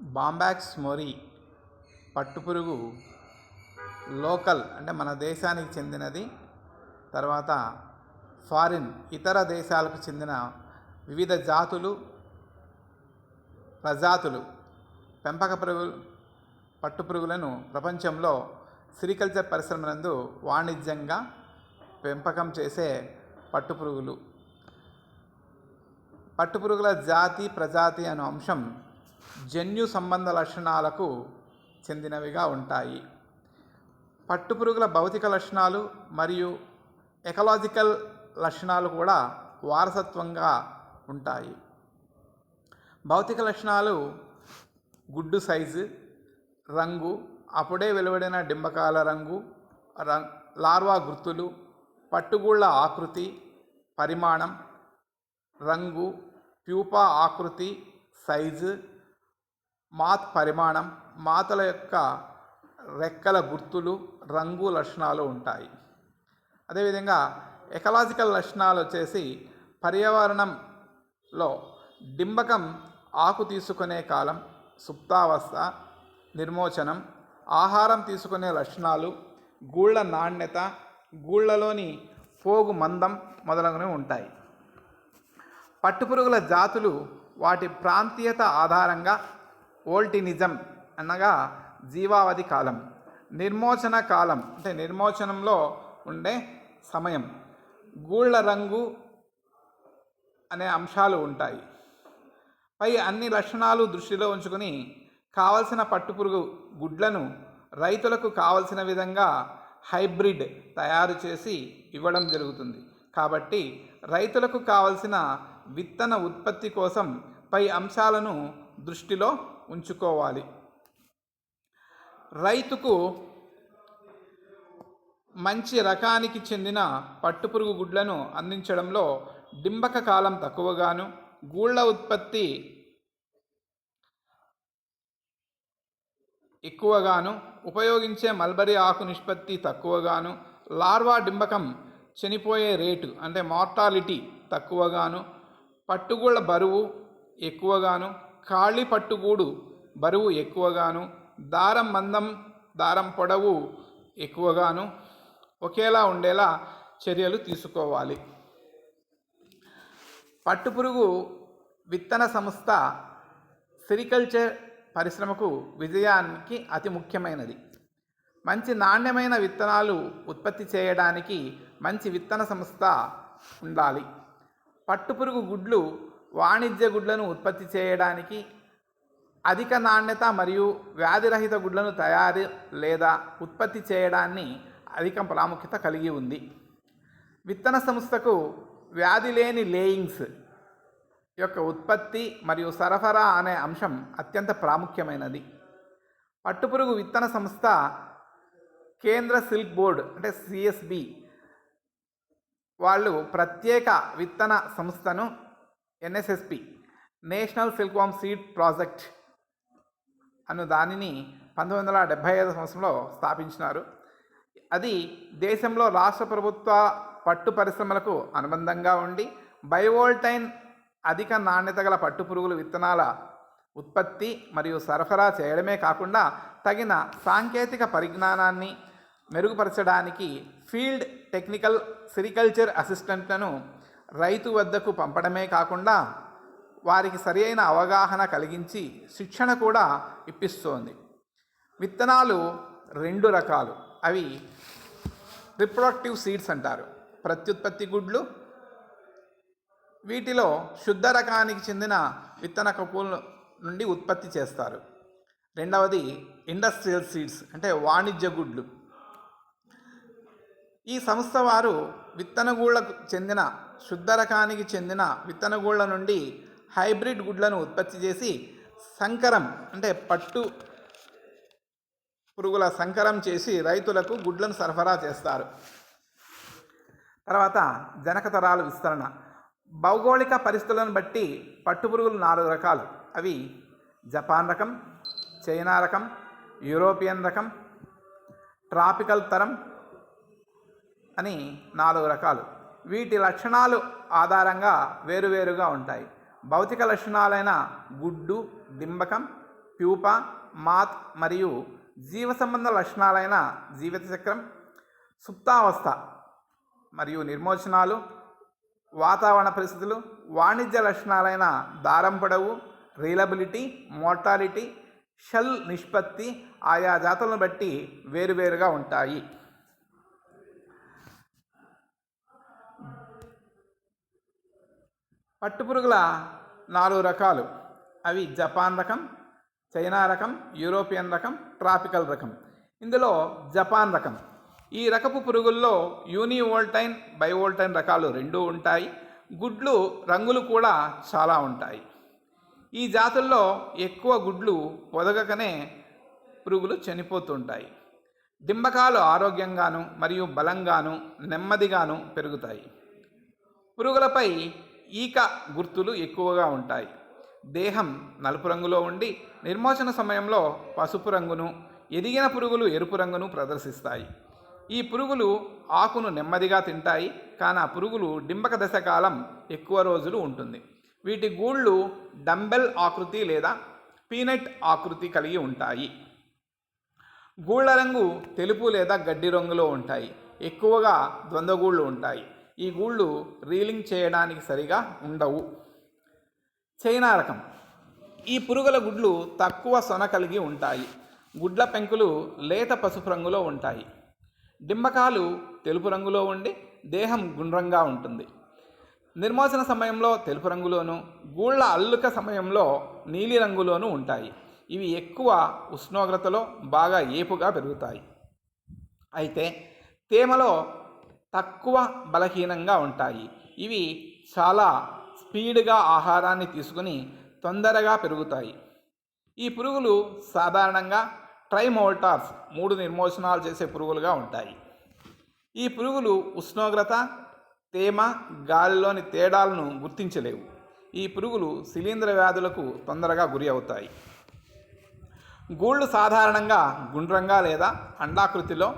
బాంబాక్స్ మొరీ పట్టుపురుగు లోకల్ అంటే మన దేశానికి చెందినది తర్వాత ఫారిన్ ఇతర దేశాలకు చెందిన వివిధ జాతులు ప్రజాతులు. పెంపక పురుగు పట్టుపురుగులను ప్రపంచంలో సిరికల్చర్ పరిశ్రమ నందు వాణిజ్యంగా పెంపకం చేసే పట్టుపురుగులు. పట్టుపురుగుల జాతి ప్రజాతి అనే అంశం జన్యు సంబంధ లక్షణాలకు చెందినవిగా ఉంటాయి. పట్టుపురుగుల భౌతిక లక్షణాలు మరియు ఎకలాజికల్ లక్షణాలు కూడా వారసత్వంగా ఉంటాయి. భౌతిక లక్షణాలు గుడ్డు సైజు రంగు అప్పుడే వెలువడిన డింబకాల రంగు రంగ్ లార్వా గుర్తులు పట్టుగూళ్ళ ఆకృతి పరిమాణం రంగు ప్యూపా ఆకృతి సైజు మాత్ పరిమాణం మాతల యొక్క రెక్కల గుర్తులు రంగు లక్షణాలు ఉంటాయి. అదేవిధంగా ఎకలాజికల్ లక్షణాలు వచ్చేసి పర్యావరణంలో డింబకం ఆకు తీసుకునే కాలం సుప్తావస్థ నిర్మోచనం ఆహారం తీసుకునే లక్షణాలు గూళ్ళ నాణ్యత గూళ్ళలోని పోగు మందం మొదలగునవి ఉంటాయి. పట్టుపురుగుల జాతులు వాటి ప్రాంతీయత ఆధారంగా ఓల్టినిజం అనగా జీవావధి కాలం నిర్మోచన కాలం అంటే నిర్మోచనంలో ఉండే సమయం. గూళ్ళ రంగు అనే అంశాలు ఉంటాయి. పై అన్ని లక్షణాలు దృష్టిలో ఉంచుకొని కావలసిన పట్టుపురుగు గుడ్లను రైతులకు కావలసిన విధంగా హైబ్రిడ్ తయారు చేసి ఇవ్వడం జరుగుతుంది. కాబట్టి రైతులకు కావలసిన విత్తన ఉత్పత్తి కోసం పై అంశాలను దృష్టిలో ఉంచుకోవాలి. రైతుకు మంచి రకానికి చెందిన పట్టుపురుగు గుడ్లను అందించడంలో డింబక కాలం తక్కువగాను గూళ్ళ ఉత్పత్తి ఎక్కువగాను ఉపయోగించే మల్బరీ ఆకు నిష్పత్తి తక్కువగాను లార్వా డింబకం చనిపోయే రేటు అంటే మార్టాలిటీ తక్కువగాను పట్టుగూళ్ళ బరువు ఎక్కువగాను ఖాళీ పట్టుగూడు బరువు ఎక్కువగాను దారం మందం దారం పొడవు ఎక్కువగాను ఒకేలా ఉండేలా చర్యలు తీసుకోవాలి. పట్టుపురుగు విత్తన సంస్థ సెరికల్చర్ పరిశ్రమకు విజయానికి అతి ముఖ్యమైనది. మంచి నాణ్యమైన విత్తనాలు ఉత్పత్తి చేయడానికి మంచి విత్తన సంస్థ ఉండాలి. పట్టుపురుగు గుడ్లు వాణిజ్య గుడ్లను ఉత్పత్తి చేయడానికి అధిక నాణ్యత మరియు వ్యాధిరహిత గుడ్లను తయారు లేదా ఉత్పత్తి చేయడాన్ని అధిక ప్రాముఖ్యత కలిగి ఉంది. విత్తన సంస్థకు వ్యాధి లేని లేయింగ్స్ యొక్క ఉత్పత్తి మరియు సరఫరా అనే అంశం అత్యంత ప్రాముఖ్యమైనది. పట్టుపురుగు విత్తన సంస్థ కేంద్ర సిల్క్ బోర్డ్ అంటే సిఎస్బి వాళ్ళు ప్రత్యేక విత్తన సంస్థను NSSP national silkworm seed project అను దానిని పంతొమ్మిది వందల డెబ్భై ఐదు సంవత్సరంలో స్థాపించినారు. అది దేశంలో రాష్ట్ర ప్రభుత్వ పట్టు పరిశ్రమలకు అనుబంధంగా ఉండి బయోవోల్టైన్ అధిక నాణ్యత గల పట్టు పురుగులు విత్తనాల ఉత్పత్తి మరియు సరఫరా చేయడమే కాకుండా తగిన సాంకేతిక పరిజ్ఞానాన్ని మెరుగుపరచడానికి ఫీల్డ్ టెక్నికల్ సిరికల్చర్ అసిస్టెంట్లను రైతు వద్దకు పంపడమే కాకుండా వారికి సరియైన అవగాహన కలిగించి శిక్షణ కూడా ఇప్పిస్తోంది. విత్తనాలు రెండు రకాలు. అవి రిప్రొడక్టివ్ సీడ్స్ అంటారు. ప్రత్యుత్పత్తి గుడ్లు వీటిలో శుద్ధ రకానికి చెందిన విత్తన కపుల నుండి ఉత్పత్తి చేస్తారు. రెండవది ఇండస్ట్రియల్ సీడ్స్ అంటే వాణిజ్య గుడ్లు. ఈ సంస్థ వారు విత్తనగూళ్ళకు చెందిన శుద్ధ రకానికి చెందిన విత్తనగూళ్ళ నుండి హైబ్రిడ్ గుడ్లను ఉత్పత్తి చేసి సంకరం అంటే పట్టు పురుగుల సంకరం చేసి రైతులకు గుడ్లను సరఫరా చేస్తారు. తర్వాత జనకతరాలు విస్తరణ. భౌగోళిక పరిస్థితులను బట్టి పట్టుపురుగులు నాలుగు రకాలు. అవి జపాన్ రకం చైనా రకం యూరోపియన్ రకం ట్రాపికల్ తరం అని నాలుగు రకాలు. వీటి లక్షణాలు ఆధారంగా వేరువేరుగా ఉంటాయి. భౌతిక లక్షణాలైన గుడ్డు డింబకం ప్యూపా మాత్ మరియు జీవ సంబంధ లక్షణాలైన జీవిత చక్రం సుప్తావస్థ మరియు నిర్మోచనాలు వాతావరణ పరిస్థితులు వాణిజ్య లక్షణాలైన దారం పొడవు రీలబిలిటీ మోర్టాలిటీ షెల్ నిష్పత్తి ఆయా జాతులను బట్టి వేరువేరుగా ఉంటాయి. పట్టుపురుగుల నాలుగు రకాలు. అవి జపాన్ రకం చైనా రకం యూరోపియన్ రకం ట్రాపికల్ రకం. ఇందులో జపాన్ రకం. ఈ రకపు పురుగుల్లో యూనివోల్టైన్ బైవోల్టైన్ రకాలు రెండూ ఉంటాయి. గుడ్లు రంగులు కూడా చాలా ఉంటాయి. ఈ జాతుల్లో ఎక్కువ గుడ్లు పొదగకనే పురుగులు చనిపోతుంటాయి. డింబకాలు ఆరోగ్యంగాను మరియు బలంగాను నెమ్మదిగాను పెరుగుతాయి. పురుగులపై ఈక గుర్తులు ఎక్కువగా ఉంటాయి. దేహం నలుపు రంగులో ఉండి నిర్మోచన సమయంలో పసుపు రంగును ఎదిగిన పురుగులు ఎరుపు రంగును ప్రదర్శిస్తాయి. ఈ పురుగులు ఆకును నెమ్మదిగా తింటాయి కానీ ఆ పురుగులు డింబక దశ కాలం ఎక్కువ రోజులు ఉంటుంది. వీటి గూళ్ళు డంబెల్ ఆకృతి లేదా పీనట్ ఆకృతి కలిగి ఉంటాయి. గూళ్ళ రంగు తెలుపు లేదా గడ్డి రంగులో ఉంటాయి. ఎక్కువగా ద్వంద్వగూళ్ళు ఉంటాయి. ఈ గూళ్ళు రీలింగ్ చేయడానికి సరిగా ఉండవు. చైనా రకం. ఈ పురుగుల గుడ్లు తక్కువ సొన కలిగి ఉంటాయి. గుడ్ల పెంకులు లేత పసుపు రంగులో ఉంటాయి. డింబకాలు తెలుపు రంగులో ఉండి దేహం గుండ్రంగా ఉంటుంది. నిర్మోచన సమయంలో తెలుపు రంగులోను గూళ్ళ అల్లుక సమయంలో నీలి రంగులోనూ ఉంటాయి. ఇవి ఎక్కువ ఉష్ణోగ్రతలో బాగా ఏపుగా పెరుగుతాయి. అయితే తేమలో తక్కువ బలహీనంగా ఉంటాయి. ఇవి చాలా స్పీడ్గా ఆహారాన్ని తీసుకుని తొందరగా పెరుగుతాయి. ఈ పురుగులు సాధారణంగా ట్రైమోల్టార్స్ మూడు నిర్మోచనాలు చేసే పురుగులుగా ఉంటాయి. ఈ పురుగులు ఉష్ణోగ్రత తేమ గాలిలోని తేడాలను గుర్తించలేవు. ఈ పురుగులు శిలీంధ్ర వ్యాధులకు తొందరగా గురి అవుతాయి. గూళ్ళు సాధారణంగా గుండ్రంగా లేదా అండాకృతిలో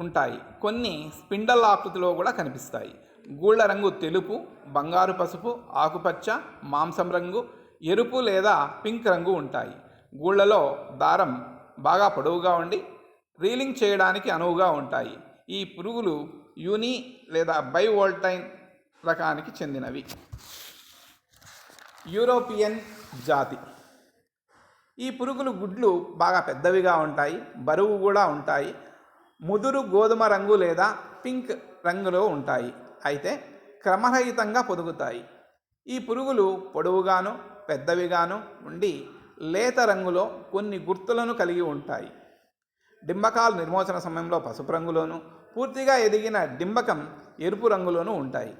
ఉంటాయి. కొన్ని స్పిండల్ ఆకృతిలో కూడా కనిపిస్తాయి. గూళ్ళ రంగు తెలుపు బంగారు పసుపు ఆకుపచ్చ మాంసం రంగు ఎరుపు లేదా పింక్ రంగు ఉంటాయి. గూళ్ళలో దారం బాగా పొడవుగా ఉండి రీలింగ్ చేయడానికి అనువుగా ఉంటాయి. ఈ పురుగులు యూని లేదా బైవోల్టైన్ రకానికి చెందినవి. యూరోపియన్ జాతి. ఈ పురుగులు గుడ్లు బాగా పెద్దవిగా ఉంటాయి బరువు కూడా ఉంటాయి. ముదురు గోధుమ రంగు లేదా పింక్ రంగులో ఉంటాయి. అయితే క్రమరహితంగా పొదుగుతాయి. ఈ పురుగులు పొడవుగాను పెద్దవిగాను ఉండి లేత రంగులో కొన్ని గుర్తులను కలిగి ఉంటాయి. డింబకాలు నిర్మోచన సమయంలో పసుపు రంగులోను పూర్తిగా ఎదిగిన డింబకం ఎరుపు రంగులోను ఉంటాయి.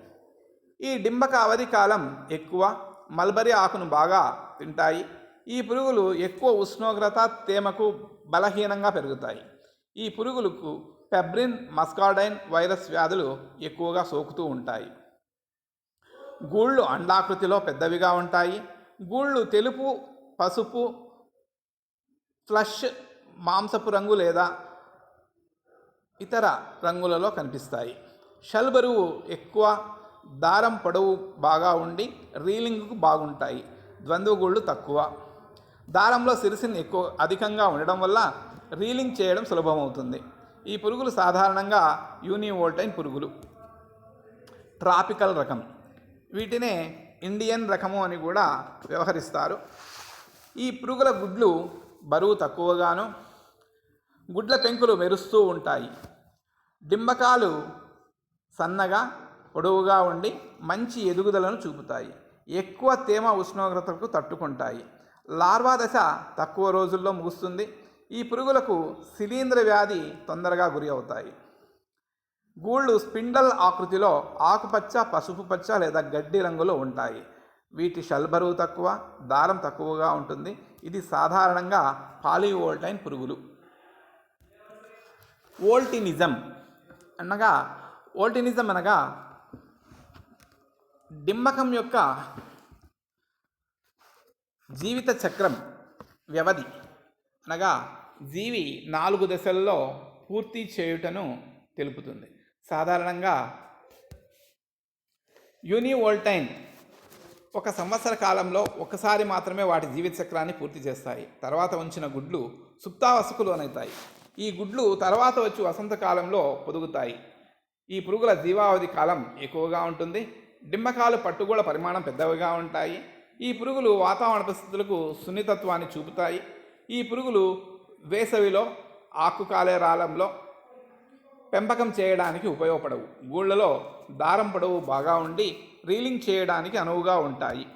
ఈ డింబక అవధి కాలం ఎక్కువ మల్బరీ ఆకును బాగా తింటాయి. ఈ పురుగులు ఎక్కువ ఉష్ణోగ్రత తేమకు బలహీనంగా పెరుగుతాయి. ఈ పురుగులకు పెబ్రిన్ మస్కాడైన్ వైరస్ వ్యాధులు ఎక్కువగా సోకుతూ ఉంటాయి. గూళ్ళు అండాకృతిలో పెద్దవిగా ఉంటాయి. గూళ్ళు తెలుపు పసుపు ఫ్లష్ మాంసపు రంగు లేదా ఇతర రంగులలో కనిపిస్తాయి. షల్ బరువు ఎక్కువ దారం పొడవు బాగా ఉండి రీలింగ్కు బాగుంటాయి. ద్వంద్వగూళ్ళు తక్కువ. దారంలో సిరిసిన్ ఎక్కువ అధికంగా ఉండడం వల్ల రీలింగ్ చేయడం సులభమవుతుంది. ఈ పురుగులు సాధారణంగా యూనివోల్టైన్ పురుగులు. ట్రాపికల్ రకం. వీటినే ఇండియన్ రకము అని కూడా వ్యవహరిస్తారు. ఈ పురుగుల గుడ్లు బరువు తక్కువగాను గుడ్ల పెంకులు మెరుస్తూ ఉంటాయి. డింబకాలు సన్నగా పొడవుగా ఉండి మంచి ఎదుగుదలను చూపుతాయి. ఎక్కువ తేమ ఉష్ణోగ్రతలకు తట్టుకుంటాయి. లార్వా దశ తక్కువ రోజుల్లో ముగుస్తుంది. ఈ పురుగులకు శిలీంధ్ర వ్యాధి తొందరగా గురి అవుతాయి. గూళ్ళు స్పిండల్ ఆకృతిలో ఆకుపచ్చ పసుపు పచ్చ లేదా గడ్డి రంగులో ఉంటాయి. వీటి షల్ బరువు తక్కువ దారం తక్కువగా ఉంటుంది. ఇది సాధారణంగా పాలివోల్టైన్ పురుగులు. ఓల్టినిజం అనగా ఓల్టినిజం అనగా డిమ్మకం యొక్క జీవిత చక్రం వ్యవధి అనగా జీవి నాలుగు దశల్లో పూర్తి చేయుటను తెలుపుతుంది. సాధారణంగా యూనివోల్టైన్ ఒక సంవత్సర కాలంలో ఒకసారి మాత్రమే వాటి జీవిత చక్రాన్ని పూర్తి చేస్తాయి. తర్వాత ఉంచిన గుడ్లు సుప్తావసుకు లోనవుతాయి ఈ గుడ్లు తర్వాత వచ్చి వసంతకాలంలో పొదుగుతాయి. ఈ పురుగుల జీవావధి కాలం ఎక్కువగా ఉంటుంది. డిమ్మకాలు పట్టుగూడ పరిమాణం పెద్దవిగా ఉంటాయి. ఈ పురుగులు వాతావరణ పరిస్థితులకు సున్నితత్వాన్ని చూపుతాయి. ఈ పురుగులు వేసవిలో ఆకు కాలే రాలంలో పెంపకం చేయడానికి ఉపయోగపడవు. గూళ్ళలో దారం పొడవు బాగా ఉండి రీలింగ్ చేయడానికి అనువుగా ఉంటాయి.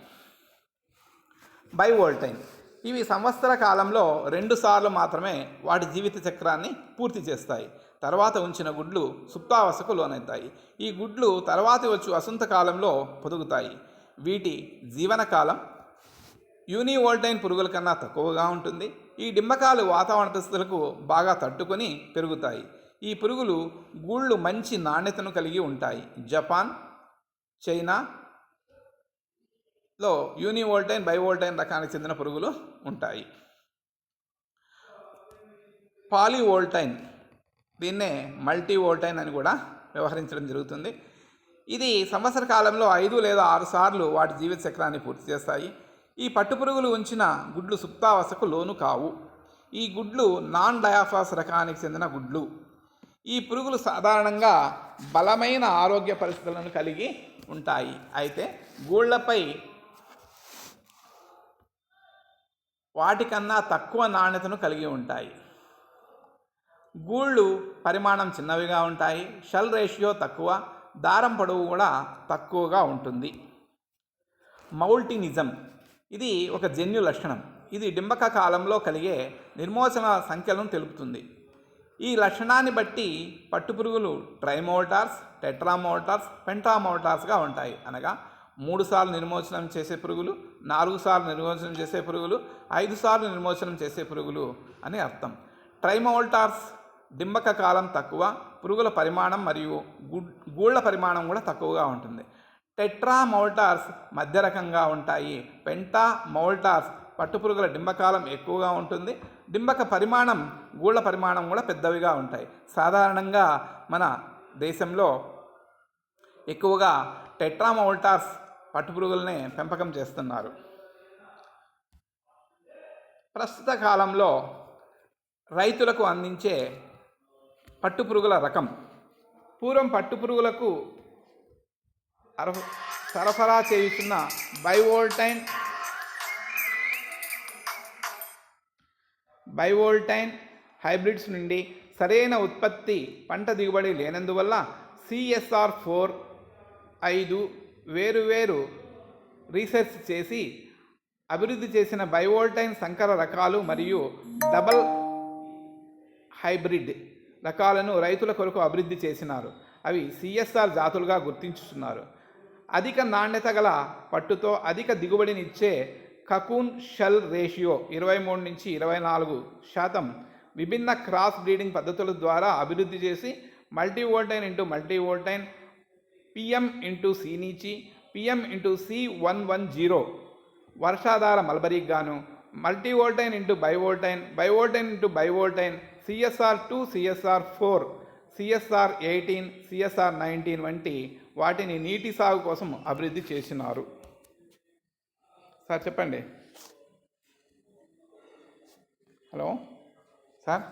బైవోల్టైన్. ఇవి సంవత్సర కాలంలో రెండు సార్లు మాత్రమే వాటి జీవిత చక్రాన్ని పూర్తి చేస్తాయి. తర్వాత ఉంచిన గుడ్లు సుప్తావసకు లోనవుతాయి. ఈ గుడ్లు తర్వాతి వచ్చి వసంతకాలంలో పొదుగుతాయి. వీటి జీవనకాలం యూనివోల్టైన్ పురుగుల కన్నా తక్కువగా ఉంటుంది. ఈ డిమ్మకాలు వాతావరణ పరిస్థితులకు బాగా తట్టుకొని పెరుగుతాయి. ఈ పురుగులు గూళ్ళు మంచి నాణ్యతను కలిగి ఉంటాయి. జపాన్ చైనా లో యూనివోల్టైన్ బైవోల్టైన్ రకానికి చెందిన పురుగులు ఉంటాయి. పాలివోల్టైన్ దీన్నే మల్టీవోల్టైన్ అని కూడా వ్యవహరించడం జరుగుతుంది. ఇది సంవత్సర కాలంలో ఐదు లేదా ఆరు సార్లు వాటి జీవిత చక్రాన్ని పూర్తి చేస్తాయి. ఈ పట్టుపురుగులు ఉంచిన గుడ్లు సుప్తావసకు లోను కావు. ఈ గుడ్లు నాన్ డయాఫాస్ రకానికి చెందిన గుడ్లు. ఈ పురుగులు సాధారణంగా బలమైన ఆరోగ్య పరిస్థితులను కలిగి ఉంటాయి. అయితే గూళ్ళపై వాటికన్నా తక్కువ నాణ్యతను కలిగి ఉంటాయి. గూళ్ళు పరిమాణం చిన్నవిగా ఉంటాయి. షెల్ రేషియో తక్కువ. దారం పొడవు కూడా తక్కువగా ఉంటుంది. మౌల్టినిజం ఇది ఒక జన్యు లక్షణం. ఇది డింబక కాలంలో కలిగే నిర్మోచన సంఖ్యలను తెలుపుతుంది. ఈ లక్షణాన్ని బట్టి పట్టుపురుగులు ట్రైమోల్టార్స్ టెట్రామోల్టార్స్ పెంటామోల్టార్స్గా ఉంటాయి. అనగా మూడు సార్లు నిర్మోచనం చేసే పురుగులు నాలుగు సార్లు నిర్మోచనం చేసే పురుగులు ఐదు సార్లు నిర్మోచనం చేసే పురుగులు అని అర్థం. ట్రైమోల్టార్స్ డింబక కాలం తక్కువ పురుగుల పరిమాణం మరియు గూళ్ళ పరిమాణం కూడా తక్కువగా ఉంటుంది. టెట్రా మౌల్టార్స్ మధ్య రకంగా ఉంటాయి. పెంటా మౌల్టార్స్ పట్టుపురుగుల డింబకాలం ఎక్కువగా ఉంటుంది. డింబక పరిమాణం గూళ్ళ పరిమాణం కూడా పెద్దవిగా ఉంటాయి. సాధారణంగా మన దేశంలో ఎక్కువగా టెట్రామౌల్టార్స్ పట్టుపురుగులనే పెంపకం చేస్తున్నారు. ప్రస్తుత కాలంలో రైతులకు అందించే పట్టుపురుగుల రకం పూర్వం పట్టుపురుగులకు సరఫరా చేయుచున్న బైవోల్టైన్ బైవోల్టైన్ హైబ్రిడ్స్ నుండి సరైన ఉత్పత్తి పంట దిగుబడి లేనందువల్ల సిఎస్ఆర్ ఫోర్ ఐదు వేరువేరు రీసెర్చ్ చేసి అభివృద్ధి చేసిన బైవోల్టైన్ సంకర రకాలు మరియు డబల్ హైబ్రిడ్ రకాలను రైతుల కొరకు అభివృద్ధి చేసినారు. అవి సిఎస్ఆర్ జాతులుగా గుర్తించుతున్నారు అధిక నాణ్యత గల పట్టుతో అధిక దిగుబడినిచ్చే కకూన్ షెల్ రేషియో ఇరవై మూడు నుంచి ఇరవై నాలుగు శాతం విభిన్న క్రాస్ బ్రీడింగ్ పద్ధతుల ద్వారా అభివృద్ధి చేసి multivoltine into multivoltine PM into సీనీచి PM into C one one zero వర్షాధార మల్బరీకి గాను multivoltine into bivoltine bivoltine into bivoltine CSR two CSR four CSR eighteen CSR nineteen వంటి వాటిని నీటి సాగు కోసం అభివృద్ధి చేసినారు. సార్ చెప్పండి. Hello sir?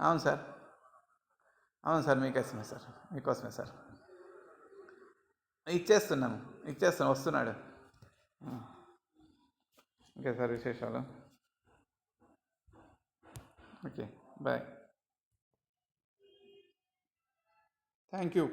అవును సార్. అవును సార్ మీకోసమే సార్. మీకోసమే సార్. ఇచ్చేస్తున్నాము ఇచ్చేస్తున్నాం వస్తున్నాడు. ఓకే సార్ విశేషాలు. Okay bye. Thank you.